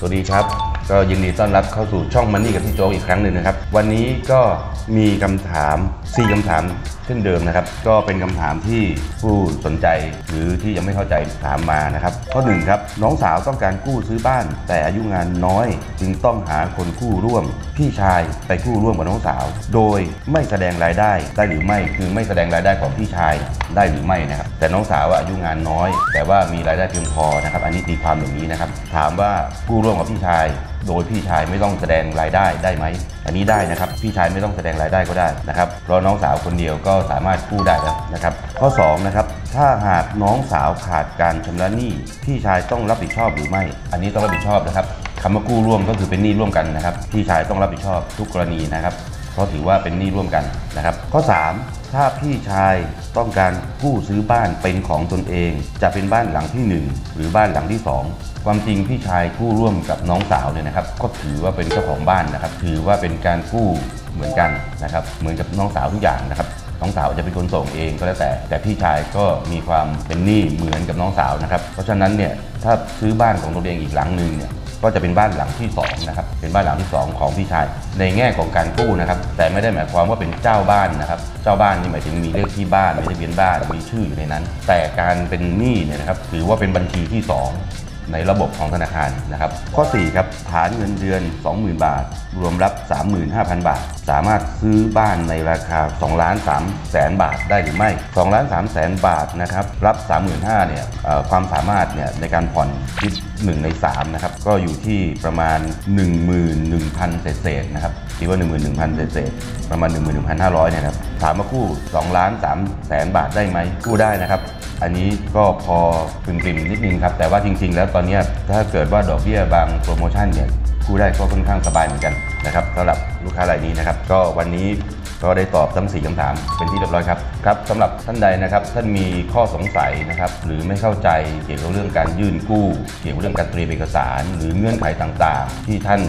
สวัสดีครับ ก็ยินดีต้อนรับเข้าสู่ช่องมันนี่กับพี่โจ๊กอีกครั้งหนึ่งนะครับ วันนี้ก็มีคำถาม 4คำถาม ช่นเดิมนะครับ ก็เป็นคำถามที่ผู้สนใจหรือที่ยังไม่เข้าใจถามมานะครับ ข้อหนึ่งครับ น้องสาวต้องการกู้ซื้อบ้าน แต่อายุงานน้อย จึงต้องหาคนกู้ร่วม พี่ชายไปกู้ร่วมกับน้องสาว โดยไม่แสดงรายได้ได้หรือไม่คือไม่แสดงรายได้ของพี่ชายได้หรือไม่นะครับ แต่น้องสาวอะอายุงานน้อย แต่ว่ามีรายได้เพียงพอนะครับ อันนี้ตีความอย่างนี้นะครับ ถามว่ากู้ร่วมกับพี่ชาย โดยพี่ชายไม่ต้องแสดงรายได้ได้ไหม อันนี้ได้นะครับ พี่ชายไม่ต้องแสดงรายได้ก็ได้นะครับเพราะน้องสาวคนเดียวก็สามารถกู้ได้แล้วนะครับ ข้อ2นะครับถ้าหากน้องสาวขาดการชำระหนี้พี่ชายต้องรับผิดชอบหรือไม่ อันนี้ต้องรับผิดชอบนะครับคำว่ากู้ร่วมก็คือเป็นหนี้ร่วมกันนะครับพี่ชายต้องรับผิดชอบทุกกรณีนะครับเพราะถือว่าเป็นหนี้ร่วมกันนะครับ ข้อ 3 ถ้าพี่ชายต้องการกู้ซื้อบ้านเป็นของตนเอง จะเป็นบ้านหลังที่ 1 หรือบ้านหลังที่ 2 ความจริงพี่ชายกู้ร่วมกับน้องสาวเนี่ยนะครับ ก็ถือว่าเป็นเจ้าของบ้านนะครับ ถือว่าเป็นการกู้เหมือนกันนะครับ เหมือนกับน้องสาวทุกอย่างนะครับน้องสาวจะเป็นคนส่งเองก็แล้วแต่ แต่พี่ชายก็มีความเป็นหนี้เหมือนกับน้องสาวนะครับ เพราะฉะนั้นเนี่ยถ้าซื้อบ้านของตัวเองอีกหลังหนึ่งเนี่ย ก็จะเป็นบ้านหลังที่สองนะครับเป็นบ้านหลังที่สองของพี่ชาย ในแง่ของการกู้นะครับแต่ไม่ได้หมายความว่าเป็นเจ้าบ้านนะครับเจ้าบ้านนี่หมายถึงมีเลขที่บ้านมีทะเบียนบ้านมีชื่ออยู่ในนั้น แต่การเป็นหนี้เนี่ยนะครับถือว่าเป็นบัญชีที่สองในระบบของธนาคารนะครับ ข้อ 4 ครับ ฐานเงินเดือน 20,000 บาท รวมรับ 35,000 บาท สามารถซื้อบ้านในราคา2ล้าน3แสนบาทได้หรือไม่2ล้าน3แสนบาทนะครับ รับ 35,000เนี่ยเอ่อความสามารถเนี่ยในการผ่อนคิด 1 ใน 3 นะครับ ก็อยู่ที่ประมาณ 11,000 เศษๆนะครับคิดว่า 11,000 เศษๆประมาณ 11,500เนี่ยครับถามว่ากู้2ล้าน3แสนบาทได้ไหมกู้ได้นะครับ อันนี้ก็พอปริมๆนิดนึงครับ แต่ว่าจริง ๆ แล้วตอนนี้ถ้าเกิดว่าดอกเบี้ยบางโปรโมชั่นเนี่ยกู้ได้ก็ค่อนข้างสบายเหมือนกันนะครับสำหรับลูกค้ารายนี้นะครับ ก็วันนี้ ก็ได้ตอบทั้ง 4คำถามเป็นที่เรียบร้อยครับครับสำหรับท่านใดนะครับท่านมีข้อสงสัยนะครับหรือไม่เข้าใจเกี่ยวกับเรื่องการยื่นกู้ เกี่ยวกับเรื่องการเตรียมเอกสาร หรือเงื่อนไขต่างๆ ที่ท่าน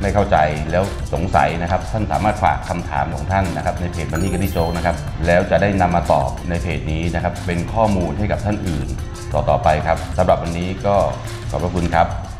ไม่เข้าใจแล้วสงสัยนะครับ ท่านสามารถฝากคำถามของท่านนะครับ ในเพจมันนี่กันที่โจ๊กนะครับ แล้วจะได้นำมาตอบในเพจนี้นะครับ เป็นข้อมูลให้กับท่านอื่น ต่อต่อไปครับสำหรับวันนี้ก็ขอบพระคุณครับ